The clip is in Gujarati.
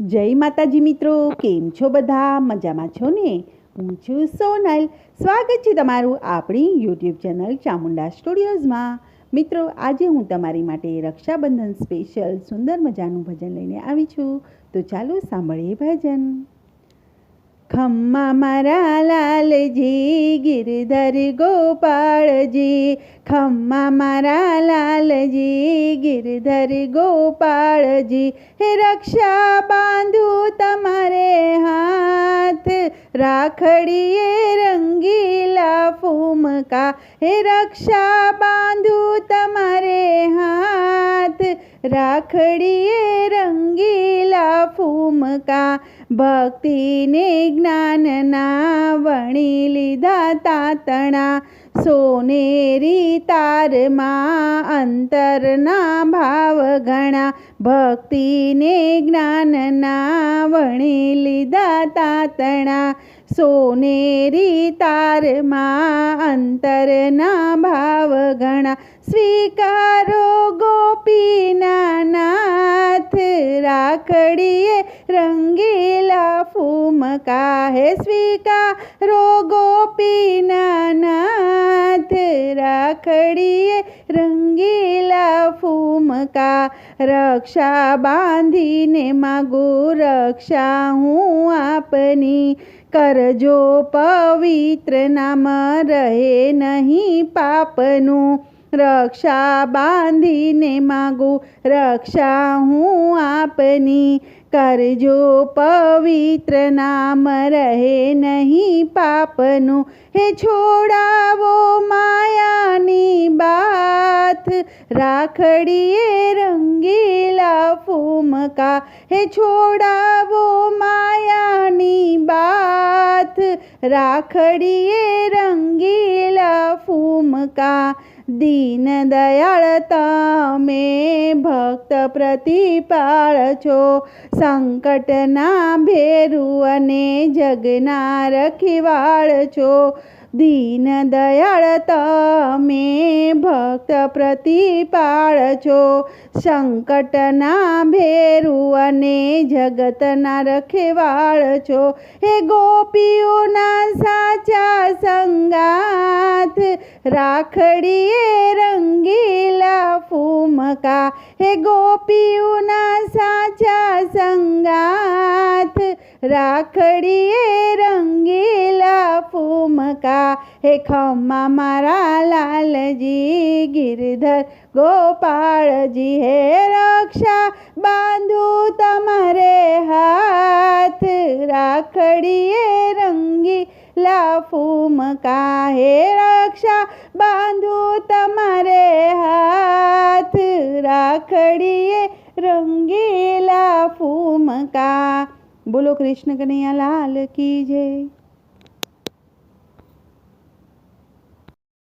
જય માતાજી મિત્રો, કેમ છો બધા? મજામાં છો ને? હું છું સોનલ. સ્વાગત છે તમારું આપણી યુટ્યુબ ચેનલ ચામુંડા સ્ટુડિયોઝમાં. મિત્રો, આજે હું તમારી માટે રક્ષાબંધન સ્પેશિયલ સુંદર મજાનું ભજન લઈને આવી છું. તો ચાલો સાંભળીએ ભજન. ખમ્મા મારા લાલજી ગિરધર ગોપાળજી ખમ્મા મારા લાલજી, ગિરધર ગોપાળજી, હે રક્ષા બાંધું તમારે હાથ રાખડીએ રંગીલા ફૂમકા, હે રક્ષા બાંધું તમારે હાથ રાખડીએ રંગીલા ફૂમકા, ભક્તિને જ્ઞાનના વણી લીધા તાતણા સોનેરી તારમાં અંતરના ભાવ ઘણા. ભક્તિને જ્ઞાનના વણી લીધા તાતણા. સોનેરી તારમાં અંતરના ભાવ ઘણા. સ્વીકારો ગોપીના રાખડીએ રંગીલા ફૂમકા હે સ્વીકારો ગોપીના નાથ રાખડીએ રંગીલા ફૂમકા રક્ષા બાંધીને માગો રક્ષા હું આપની કરજો પવિત્ર નામ રહે નહીં પાપનું રક્ષા બાંધીને માગું. રક્ષા હું આપની કરજો, પવિત્ર નામ રહે નહીં પાપનું. હે છોડાવો માયાની બાથ. રાખડીએ રંગીલા ફૂમકા હે છોડાવો માયાની બાથ રાખડીએ રંગીલા ફૂમકા દીન દયાળ તમે ભક્ત પ્રતિપાળ છો સંકટના ભેરુ અને જગના રખીવાળ છો દીન દયાળ તમે ભક્ત પ્રતિપાળ છો સંકટના ભેરુ અને જગતના રખેવાળ છો હે ગોપીઓના સાચા સંગાથ, રાખડીએ રંગીલા ફૂમકા. હે ગોપીઓના સાચા સંગાથ, રાખડીએ રંગીલા ફૂમકા હે ખમ્મા મારા લાલજી ગિરધર ગોપાળજી હે રક્ષા બાંધું તમારે હાથ રાખડીએ રંગી લા ફૂમકા હે રક્ષા બાંધું તમારે હાથ રાખડીએ રંગીલા ફૂમકા બોલો કૃષ્ણ કનૈયા લાલ કી જય